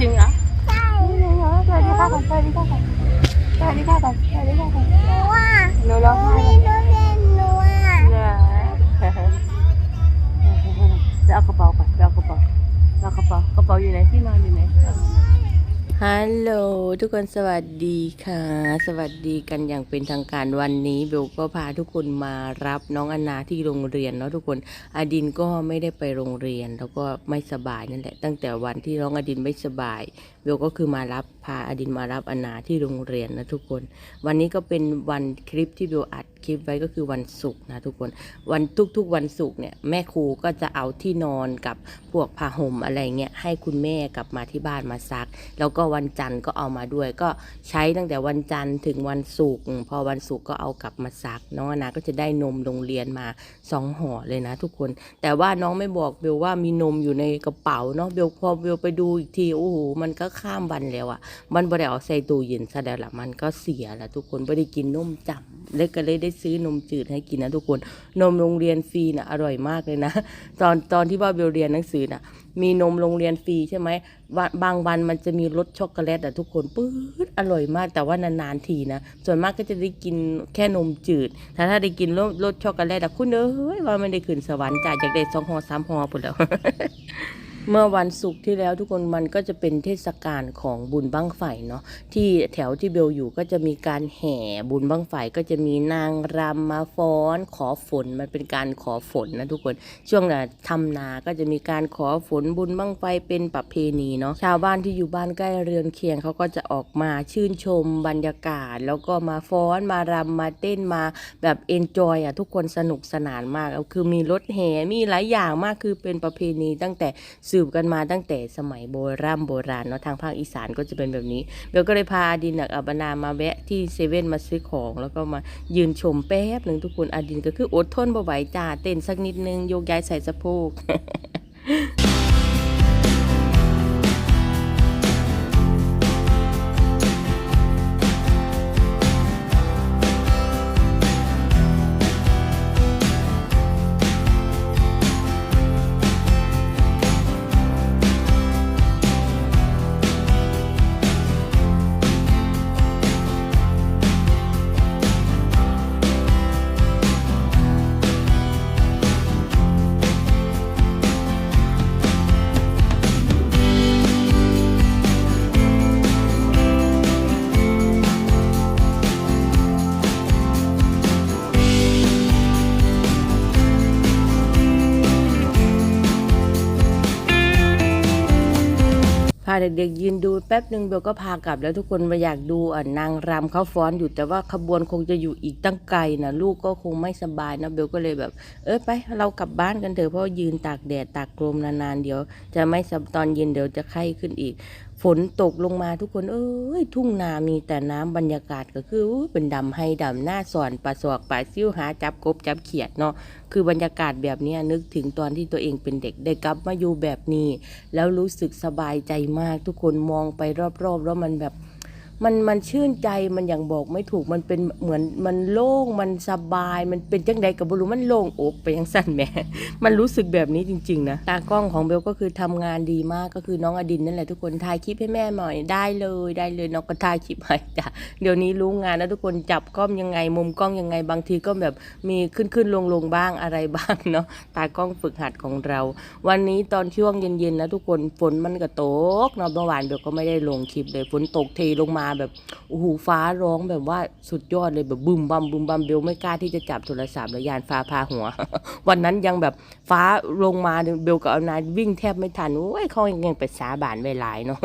จริงเหรอใสวัสดีค่ะก่อนสวัสดีค่ะก่อนสวัสดีค่ะก่อนสวัสดีค่ะก่อนหนูร้องไห้จะเอากระเป๋าก่อนจะเอากระเป๋าเอากระเป๋ากระเป๋าอยู่ไหนที่นอนอยู่ไหน ฮัลโหลทุกคนสวัสดีค่ะ สวัสดีกันอย่างเป็นทางการวันนี้เบลก็พาทุกคนมารับน้องอนนาที่โรงเรียนเนาะทุกคนอดินก็ไม่ได้ไปโรงเรียน แล้วก็ไม่สบายนั่นแหละ ตั้งแต่วันที่น้องอดินไม่สบายเบลก็คือมารับพาอดินมารับอนนาที่โรงเรียนนะทุกคน วันนี้ก็เป็นวันคลิปที่เบลอัด คลิปไว้ก็คือวันศุกร์นะทุกคนวันทุกๆวันศุกร์เนี่ยแม่ครูก็จะเอาที่นอนกับพวกผ้าห่มอะไรเงี้ยให้คุณแม่กลับมาที่บ้านมาซัก แล้วก็วันจันทร์ก็เอามาด้วย ก็ใช้ตั้งแต่วันจันทร์ถึงวันศุกร์พอวันศุกร์ก็เอากลับมาซัก น้องอนาก็จะได้นมโรงเรียนมาสองห่อเลยนะ ทุกคน แต่ว่าน้องไม่บอกเบลว่ามีนมอยู่ในกระเป๋าเนาะเบลพอเบลไปดูอีกทีโอ้โหมันก็ข้ามวันแล้วอะมันบ่ได้เอาใส่ตู้เย็นซะแล้วละมันก็เสียแล้วทุกคนไม่ได้กินนมจำเลยก็เลยได้ซื้อนมจืดให้กินนะทุกคน นมโรงเรียนฟรีนะอร่อยมากเลยนะ ตอนตอนที่ว่าเบลเรียนหนังสือนะมีนมโรงเรียนฟรีใช่ไหมบางวันมันจะมีรสช็อกโกแลตอะทุกคนปื๊ดอร่อยมากแต่ว่านานๆทีนะ ส่วนมากก็จะได้กินแค่นมจืดถ้าถ้าได้กินรสรสช็อกโกแลตอะคุณเอ้ยว่าไม่ได้ขึ้นสวรรค์จ่ายจากได้สองห่อสามห่อปุ่นแล้ว เมื่อวันศุกร์ที่แล้วทุกคนมันก็จะเป็นเทศกาลของบุญบั้งไฟเนาะที่แถวที่เบลอยู่ก็จะมีการแห่บุญบั้งไฟก็จะมีนางรำมาฟ้อน ขอฝนมันเป็นการขอฝนนะทุกคนช่วงน่ะทำนาก็จะมีการขอฝนบุญบั้งไฟเป็นประเพณีเนาะชาวบ้านที่อยู่บ้านใกล้เรือนเคียงเขาก็จะออกมาชื่นชมบรรยากาศ แล้วก็มาฟ้อนมารำมาเต้นมาแบบเอนจอยอะทุกคนสนุกสนานมากคือมีรถแห่มีหลายอย่างมากคือเป็นประเพณีตั้งแต่สืบกันมาตั้งแต่สมัยโบราณโบราณเนาะทางภาคอีสานก็จะเป็นแบบนี้เบลก็เลยพาอดินกับอับนามาแวะที่เซเว่นมาซื้อของ แล้วก็มายืนชมแป๊บหนึ่งทุกคนอดินก็คืออดทนบ่ไหวจ้าเต้นสักนิดนึงโยกย้ายใส่สะโพก เด็กๆยืนดูแป๊บหนึ่งเบลก็พากลับแล้วทุกคนมาอยากดูอะนางรำเขาฟ้อนอยู่แต่ว่าขบวนคงจะอยู่อีกตั้งไกลนะลูกก็คงไม่สบายนะเบลก็เลยแบบ เออไปเรากลับบ้านกันเถอะเพราะยืนตากแดดตากลมนานๆเดี๋ยว จะไม่สตอนเย็นเดี๋ยวจะไข้ขึ้นอีก ฝนตกลงมาทุกคน เอ้ย ทุ่งนามีแต่น้ำบรรยากาศก็คืออเป็นดำให้ดำหน้าสอนปลาสวกปลาซิ่วหาจับกบจับเขียดเนาะคือบรรยากาศแบบนี้นึกถึงตอนที่ตัวเองเป็นเด็กได้กลับมาอยู่แบบนี้ แล้วรู้สึกสบายใจมากทุกคนมองไปรอบๆ แล้วมันแบบ มันมันชื่นใจมันอย่างบอกไม่ถูกมันเป็นเหมือนมันโล่งมันสบาย มันเป็นจังใดกับบรูมันโล่งอกไปยังสั้นแม่มันรู้สึกแบบนี้จริง ๆ นะตากล้องของเบลก็คือทำงานดีมากก็คือน้องอดินนั่นแหละทุกคนถ่ายคลิปให้แม่หน่อยได้เลยได้เลยน้องก็ถ่ายคลิปให้จ้ะเดี๋ยวนี้รู้งานนะทุกคนจับกล้องยังไงมุมกล้องยังไงบางทีก็แบบมีขึ้นขึ้นลงลงบ้างอะไรบ้างเนาะตากล้องฝึกหัดของเรา วันนี้ตอนช่วงเย็นๆนะทุกคนฝนมันก็ตกเนาะเมื่อวานเบลก็ไม่ได้ลงคลิปเลยฝนตกเทลงมาาแบบโอ้โหฟ้าร้องแบบว่าสุดยอดเลยแบบบึมบัมบึมบัมเบลไม่กล้าที่จะจับโทรศัพท์แล้วยานฟ้าพาหัว วันนั้นยังแบบฟ้าลงมาเบลกับเอานายวิ่งแทบไม่ทันโอ้ยเขายังไปสาบานไว้หลายเนาะ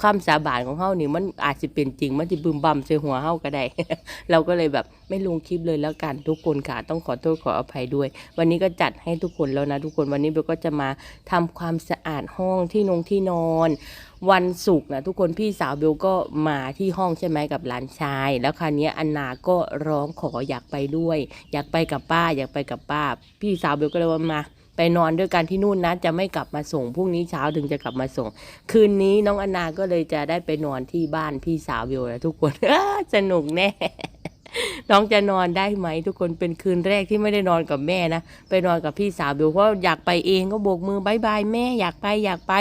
ความสาบานของเขานี่มันอาจจะเป็นจริงมันจะบึมบัมใส่หัวเขาก็ได้ เราก็เลยแบบไม่ลงคลิปเลยแล้วกันทุกคนค่ะต้องขอโทษขออภัยด้วย วันนี้ก็จัดให้ทุกคนแล้วนะทุกคนวันนี้เบลก็จะมาทำความสะอาดห้องที่นงที่นอนวันศุกร์นะทุกคนพี่สาวเบลก็มาที่ห้องใช่ไหมกับหลานชาย แล้วคราวนี้อันนาก็ร้องขออยากไปด้วย อยากไปกับป้า อยากไปกับป้า พี่สาวเบลก็เลยว่ามาไปนอนด้วยกันที่นู่นนะจะไม่กลับมาส่งพรุ่งนี้เช้าถึงจะกลับมาส่ง คืนนี้น้องอนนาก็เลยจะได้ไปนอนที่บ้านพี่สาวเบลนะทุกคนสนุกแน่น้องจะนอนได้ไหม ทุกคนเป็นคืนแรกที่ไม่ได้นอนกับแม่นะ ไปนอนกับพี่สาวเบลเพราะอยากไปเองก็โบกมือบายบายแม่อยากไปอยากไป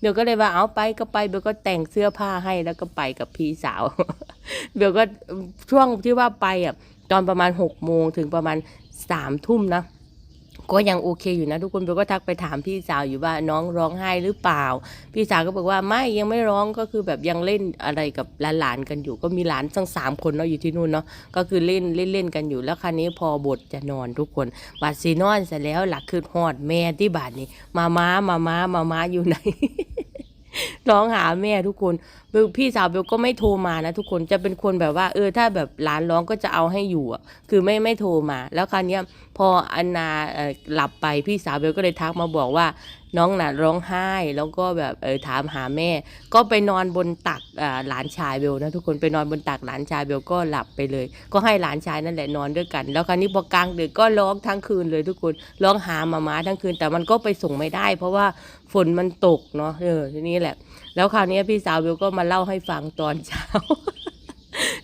เบลก็เลยว่าเอาไปก็ไปเบลก็แต่งเสื้อผ้าให้แล้วก็ไปกับพี่สาว เบลก็ช่วงที่ว่าไปอะตอนประมาณหกโมงถึงประมาณสามทุ่มนะ ก็ยังโอเคอยู่นะทุกคนเบลก็ทักไปถามพี่สาวอยู่ว่าน้องร้องไห้หรือเปล่า พี่สาวก็บอกว่าไม่ยังไม่ร้องก็คือแบบยังเล่นอะไรกับหลานๆกันอยู่ ก็มีหลานทั้งสามคนเนาะอยู่ที่นู่นเนาะก็คือเล่นเล่นเล่นกันอยู่แล้วคราวนี้พอบทจะนอนทุกคนบาดซีนอนเสร็จแล้วหลักคือฮอดแม่ที่บาดนี้ มาม้ามาม้ามาม้าอยู่ไหนร้องหาแม่ทุกคนเบลพี่สาวเบลก็ไม่โทรมานะทุกคนจะเป็นคนแบบว่า เออถ้าแบบหลานร้องก็จะเอาให้อยู่อะคือไม่ไม่โทรมา แล้วคราวนี้ย พออันนาหลับไปพี่สาวเบลก็เลยทักมาบอกว่าน้องน่ะร้องไห้แล้วก็แบบเออถามหาแม่ ก็ไปนอนบนตักหลานชายเบลนะทุกคนไปนอนบนตักหลานชายเบลก็หลับไปเลย ก็ให้หลานชายนั่นแหละนอนด้วยกัน แล้วคราวนี้พอกลางดึกก็ร้องทั้งคืนเลยทุกคนร้องหามาม้าทั้งคืนแต่มันก็ไปส่งไม่ได้ เพราะว่าฝนมันตกเนาะเออทีนี้แหละ แล้วคราวนี้พี่สาวเบลก็มาเล่าให้ฟังตอนเช้า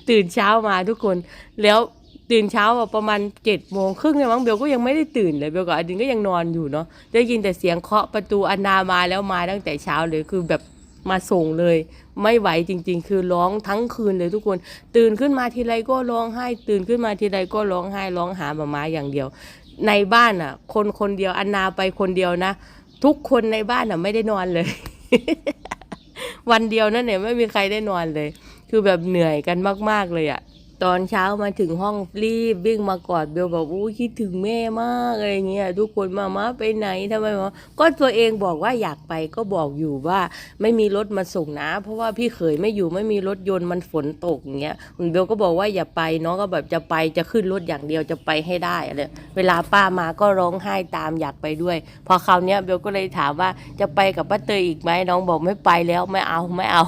ตื่นเช้ามาทุกคนแล้ว ตื่นเช้าประมาณเจ็ดโมงครึ่งเนี่ยมั้งเบลก็ยังไม่ได้ตื่นเลยเบลกับอดินก็ยังนอนอยู่เนาะได้ยินแต่เสียงเคาะประตูอนามาแล้วมาตั้งแต่เช้าเลยคือแบบมาส่งเลย ไม่ไหวจริง ๆ คือร้องทั้งคืนเลยทุกคน ตื่นขึ้นมาทีไรก็ร้องไห้ ตื่นขึ้นมาทีไรก็ร้องไห้ร้องหาหมามาอย่างเดียว ในบ้านอะ คนคนเดียวอนนาไปคนเดียวนะ ทุกคนในบ้านอะไม่ได้นอนเลย วันเดียวนั่นเนี่ยไม่มีใครได้นอนเลย คือแบบเหนื่อยกันมาก ๆเลยอะ ตอนเช้ามาถึงห้องรีบวิ่งมากอดเบลบอกอู้คิดถึงแม่มากอะไรเงี้ยทุกคนมามาไปไหนทำไมมาก็ตัวเองบอกว่าอยากไปก็บอกอยู่ว่าไม่มีรถมาส่งนะ เพราะว่าพี่เขยไม่อยู่ไม่มีรถยนต์มันฝนตกอย่างเงี้ยคุณเบลก็บอกว่าอย่าไปน้องก็แบบจะไปจะขึ้นรถอย่างเดียวจะไปให้ได้อะไรเวลาป้ามาก็ร้องไห้ตามอยากไปด้วย พอคราวเนี้ยเบลก็เลยถามว่าจะไปกับป้าเตยอีกไหมน้องบอกไม่ไปแล้วไม่เอาไม่เอา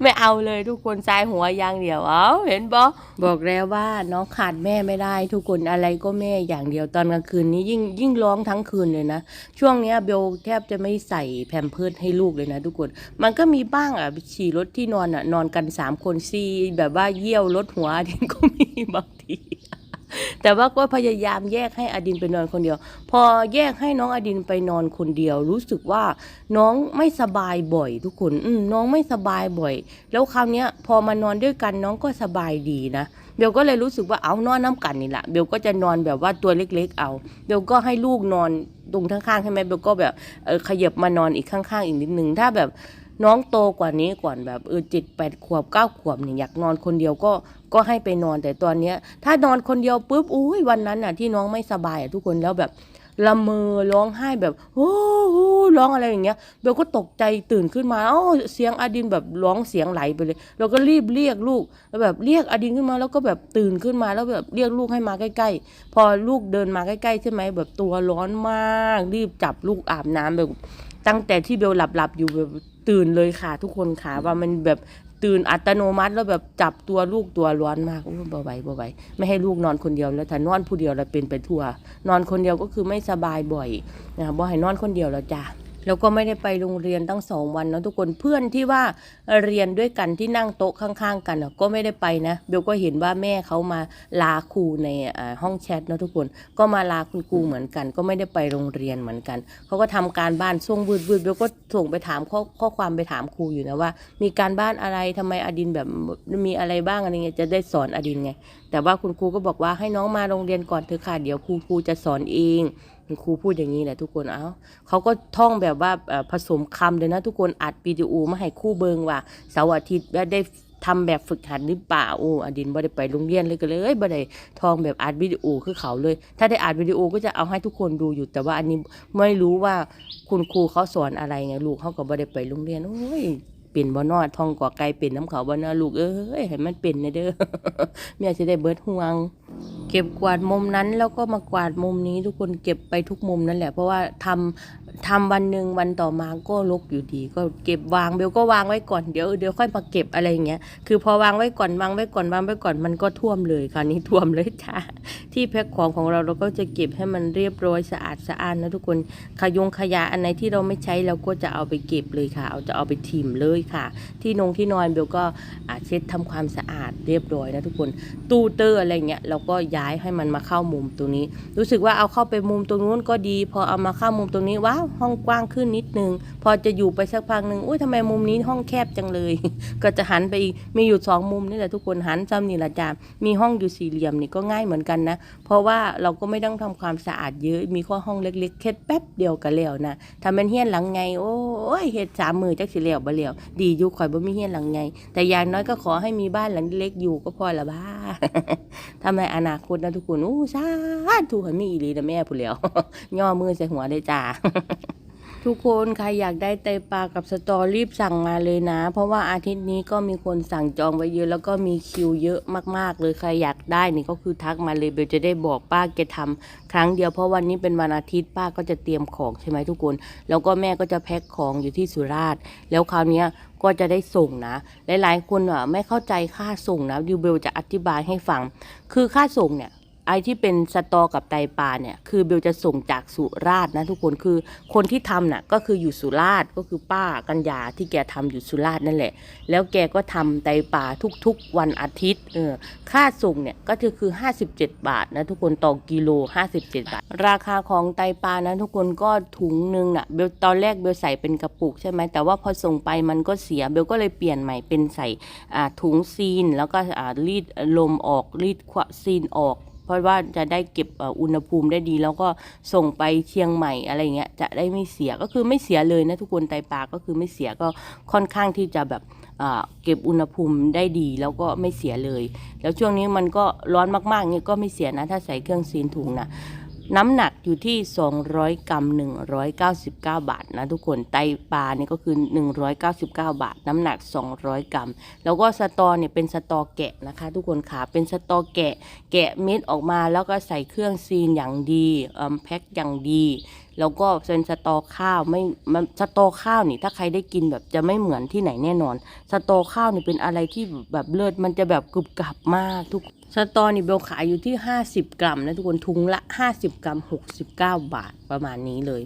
ไม่เอาเลยทุกคนสายหัวอย่างเดียวเอาเห็นบอบอกแล้วว่าน้องขาดแม่ไม่ได้ ทุกคนอะไรก็แม่อย่างเดียวตอนกลางคืนนี้ยิ่งยิ่งร้องทั้งคืนเลยนะช่วงเนี้ยเบลแทบจะไม่ใส่แพมเพิร์ดให้ลูกเลยนะทุกคน มันก็มีบ้างอะฉี่รถที่นอนอะนอนกันสามคนซีแบบว่าเยี่ยวรถหัวอดินก็มีบางที แต่ว่าก็พยายามแยกให้อดินไปนอนคนเดียว พอแยกให้น้องอดินไปนอนคนเดียว รู้สึกว่าน้องไม่สบายบ่อย ทุกคนอืน้องไม่สบายบ่อย แล้วคราวเนี้ยพอมานอนด้วยกันน้องก็สบายดีนะเบลก็เลยรู้สึกว่าเอานอนน้ำกันนี่แหละเบลก็จะนอนแบบว่าตัวเล็ก ๆ เอาเบลก็ให้ลูกนอนตรงข้างๆใช่ไหมเบลก็แบบเออขยับมานอนอีกข้างๆอีกนิดนึงถ้าแบบน้องโตกว่านี้ก่อนแบบเออเจ็ดแปดขวบเก้าขวบเนี่ยอยากนอนคนเดียวก็ ก็ให้ไปนอนแต่ตอนเนี้ย ถ้านอนคนเดียวปุ๊บอุ้ยวันนั้นน่ะ ที่น้องไม่สบายอะทุกคนแล้วแบบละเมอร้องไห้แบบโอ้โหร้องอะไรอย่างเงี้ยเบลก็ตกใจตื่นขึ้นมาเอ้าเสียงอดินแบบร้องเสียงไหลไปเลย เราก็รีบเรียกลูกแล้วแบบเรียกอดินขึ้นมาแล้วก็แบบตื่นขึ้นมาแล้วแบบเรียกลูกให้มาใกล้ ๆ พอลูกเดินมาใกล้ๆใช่ไหมแบบตัวร้อนมาก รีบจับลูกอาบน้ำแบบ ตั้งแต่ที่เบลหลับๆอยู่แบบตื่นเลยค่ะทุกคนค่ะว่ามันแบบ ตื่นอัตโนมัติแล้วแบบจับตัวลูกตัวร้อนมากอู้บ่ไหวบ่ไหวไม่ให้ลูกนอนคนเดียวแล้วถ้านอนผู้เดียวแล้วเป็นไปทั่ว นอนคนเดียวก็คือไม่สบายบ่อยนะคะบ่ให้นอนคนเดียวแล้วจ้ะ แล้วก็ไม่ได้ไปโรงเรียนตั้งสองวันนะทุกคนเพื่อนที่ว่าเรียนด้วยกันที่นั่งโต๊ะข้างๆ กันก็ไม่ได้ไปนะเบลก็เห็นว่าแม่เขามาลาครูในห้องแชทนะทุกคนก็มาลาคุณครูเหมือนกัน ก็ไม่ได้ไปโรงเรียนเหมือนกันเขาก็ทำการบ้านช่วงบืดบืดๆเบลก็ส่งไปถามข้อข้อความไปถามครูอยู่นะว่า มีการบ้านอะไรทำไมอดินแบบมีอะไรบ้างอะไรเงี้ยจะได้สอนอดินไงแต่ว่าคุณครูก็บอกว่าให้น้องมาโรงเรียนก่อนเถอะค่ะเดี๋ยวครูครูจะสอนเอง คุณครูพูดอย่างนี้แหละทุกคนเอ้าเขาก็ท่องแบบว่าผสมคำเลยนะทุกคนอัดวิดีโอมาให้คู่เบิงว่าเสาร์อาทิตย์ได้ทำแบบฝึกหัดหรือเปล่าโอ้อดินบ่ได้ไปโรงเรียนเลยก็เลยบ่ได้ท่องแบบอัดวิดีโอคือเขาเลย ถ้าได้อัดวิดีโอก็จะเอาให้ทุกคนดูอยู่ แต่ว่าอันนี้ไม่รู้ว่าคุณครูเขาสอนอะไรไงลูกเขาก็บ่ได้ไปโรงเรียนโอ้ย เป็นบ่นอดท่องกว่าไกลเป็นน้ำเขาบ่นอลูกเอ้ยให้มันเป็นนะเด้อแม่จะได้เบิดห่วง เก็บกวาดมุมนั้นแล้วก็มากวาดมุมนี้ทุกคนเก็บไปทุกมุมนั่นแหละ เพราะว่าทำทำวันหนึ่งวันต่อมาก็ลกอยู่ดี ก็เก็บวางเบลก็วางไว้ก่อนเดี๋ยวเดี๋ยวค่อยมาเก็บอะไรอย่างเงี้ยคือพอวางไว้ก่อนวางไว้ก่อนวางไว้ก่อนมันก็ท่วมเลยคราวนี้ท่วมเลยจ้าที่แพ็คของของเราเราก็จะเก็บให้มันเรียบร้อยสะอาดสะอ้านนะทุกคนขยงขยะอันไหนที่เราไม่ใช้เราก็จะเอาไปเก็บเลยค่ะ เอาจะเอาไปถิ่มเลยค่ะ ที่นงที่นอนเบลก็เช็ดทำความสะอาดเรียบร้อยนะทุกคน ตู้เตอร์อะไรเงี้ยเราก็ย้ายให้มันมาเข้ามุมตรงนี้ รู้สึกว่าเอาเข้าไปมุมตรงนู้นก็ดี พอเอามาเข้ามุมตรงนี้ว้าวห้องกว้างขึ้นนิดนึง พอจะอยู่ไปสักพักหนึ่งอุ้ยทำไมมุมนี้ห้องแคบจังเลย ก็จะหันไปอีกมีอยู่สองมุมนี่แหละทุกคนหันซ้ำนี่ละจ้ามีห้องอยู่สี่เหลี่ยมนี่ก็ง่ายเหมือนกันนะ เพราะว่าเราก็ไม่ต้องทำความสะอาดเยอะมีข้อห้องเล็กๆแค่แป๊บเดียวก็แล้วนะทำเป็นเฮี้ยนหลังไงโอ้ยเฮ็ดสามมือจักสิแล้วบ่แล้วดีอยู่ข่อยบ่มีเฮียนหลังไง แต่อย่างน้อยก็ขอให้มีบ้านหลังเล็กอยู่ก็พอละบ้าทำไมอนาคตนะทุกคนอู้ชาธุให้มีอีหลีนะแม่ผู้แล้วย่อมือใส่หัวได้จ้า ทุกคนใครอยากได้ไตปลากับสตอรีบสั่งมาเลยนะ เพราะว่าอาทิตย์นี้ก็มีคนสั่งจองไว้เยอะแล้วก็มีคิวเยอะมากๆ เลยใครอยากได้นี่ก็คือทักมาเลยเบลจะได้บอกป้าแกทำครั้งเดียวเพราะวันนี้เป็นวันอาทิตย์ป้าก็จะเตรียมของใช่ไหมทุกคน แล้วก็แม่ก็จะแพ็คของอยู่ที่สุราษฎร์แล้วคราวนี้ก็จะได้ส่งนะ หลายๆ คนอะไม่เข้าใจค่าส่งนะดิวเบลจะอธิบายให้ฟัง คือค่าส่งเนี่ย ไอที่เป็นสตอกับไตปลาเนี่ยคือเบลจะส่งจากสุราษฎร์นะทุกคนคือคนที่ทำน่ะก็คืออยู่สุราษฎร์ก็คือป้ากัญญาที่แกทำอยู่สุราษฎร์นั่นแหละ แล้วแกก็ทำไตปลาทุกๆ วันอาทิตย์เออค่าส่งเนี่ยก็จะคือ 57 บาทนะทุกคนต่อกิโล 57 บาท ราคาของไตปลานะทุกคนก็ถุงหนึงน่ะเบลตอนแรกเบลใส่เป็นกระปุกใช่ไหมแต่ว่าพอส่งไปมันก็เสียเบลก็เลยเปลี่ยนใหม่เป็นใส่ถุงซีนแล้วก็รีดลมออกรีดควซีนออก เพราะว่าจะได้เก็บอุณหภูมิได้ดี แล้วก็ส่งไปเชียงใหม่อะไรเงี้ยจะได้ไม่เสียก็คือไม่เสียเลยนะทุกคนไตปลาก็คือไม่เสียก็ค่อนข้างที่จะแบบเก็บอุณหภูมิได้ดีแล้วก็ไม่เสียเลย แล้วช่วงนี้มันก็ร้อนมากๆเนี่ยก็ไม่เสียนะถ้าใส่เครื่องซีนถุงนะ น้ำหนักอยู่ที่ 200 กรัม 199 บาทนะทุกคน ไตปลาเนี่ยก็คือ 199 บาท น้ำหนัก 200 กรัม แล้วก็สตอเนี่ยเป็นสตอแกะนะคะ ทุกคนขาเป็นสตอแกะ แกะเม็ดออกมาแล้วก็ใส่เครื่องซีนอย่างดีแพ็คอย่างดี แล้วก็เป็นสตอข้าวไม่มันสตอข้าวนี่ถ้าใครได้กินแบบจะไม่เหมือนที่ไหนแน่นอน สตอข้าวนี่เป็นอะไรที่แบบเลิศ มันจะแบบกรุบกรับมากทุก สตอนี่เบลขายอยู่ที่ 50 กรัมนะทุกคนทุงละ 50 กรัม 69 บาทประมาณนี้เลย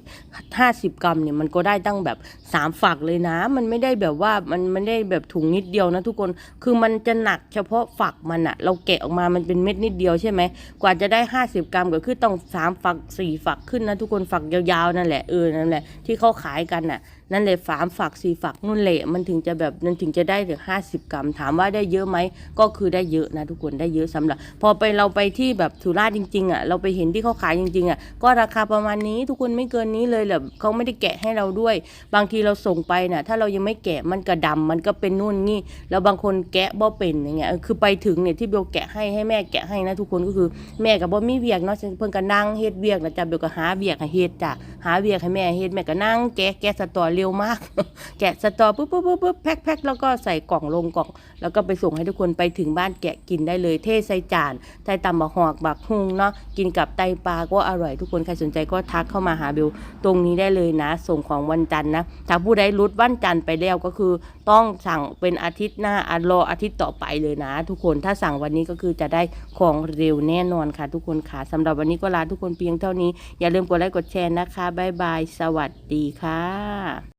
50 กรัมเนี่ยมันก็ได้ตั้งแบบ 3 ฝักเลยนะ มันไม่ได้แบบว่ามันไม่ได้แบบถุงนิดเดียวนะทุกคนคือมันจะหนักเฉพาะฝักมันอะเราแกะออกมามันเป็นเม็ดนิดเดียวใช่ไหมกว่าจะได้ 50 กรัมก็คือต้อง 3 ฝัก 4 ฝักขึ้นนะทุกคนฝักยาวๆนั่นแหละเออนั่นแหละที่เขาขายกันน่ะนั่นเลยสามฝักสี่ฝักนู่นแหละมันถึงจะแบบมันถึงจะได้ถึงห้าสิบกรัม ถามว่าได้เยอะไหมก็คือได้เยอะนะทุกคนได้เยอะสำหรับ พอไปเราไปที่แบบสุราษฎร์จริงๆอะเราไปเห็นที่เขาขายจริงๆอะก็ราคาประมาณนี้ทุกคนไม่เกินนี้เลยแบบเขาไม่ได้แกะให้เราด้วย บางทีเราส่งไปน่ะถ้าเรายังไม่แกะมันกระดำมันก็เป็นนู่นนี่แล้วบางคนแกะบ่เป็นอย่างเงี้ยคือไปถึงเนี่ยที่เบลแกะให้ให้แม่แกะให้นะทุกคนก็คือแม่กับบ่มีเวียกเนาะเพิ่นก็นั่งเฮ็ดเวียกนะจ๊ะเบลก็หาเวียกให้เฮ็ดจ้ะหาเวียกให้แม่เฮ็ดแม่ก็นั่งแกะแกะสตอเร็วมาก แกะสตอปุ๊บปุ๊บปุ๊บปุ๊บแพ็คแพ็คแล้วก็ใส่กล่องลงกล่อง แล้วก็ไปส่งให้ทุกคนไปถึงบ้านแกะกินได้เลย เทใส่จานใส่ตำบักหอกบักฮุงเนาะกินกับไตปลาก็อร่อยทุกคนใครสนใจก็ทักเข้ามาหาเบลตรงนี้ได้เลยนะ ส่งของวันจันทร์นะถ้าผู้ใดรุดวันจันทร์ไปแล้วก็คือ ต้องสั่งเป็นอาทิตย์หน้าอารออาทิตย์ต่อไปเลยนะ ทุกคนถ้าสั่งวันนี้ก็คือจะได้ของเร็วแน่นอนค่ะ ทุกคนค่ะสำหรับวันนี้ก็ลาทุกคนเพียงเท่านี้อย่าลืมกดไลค์กดแชร์นะคะบ๊ายบาย สวัสดีค่ะ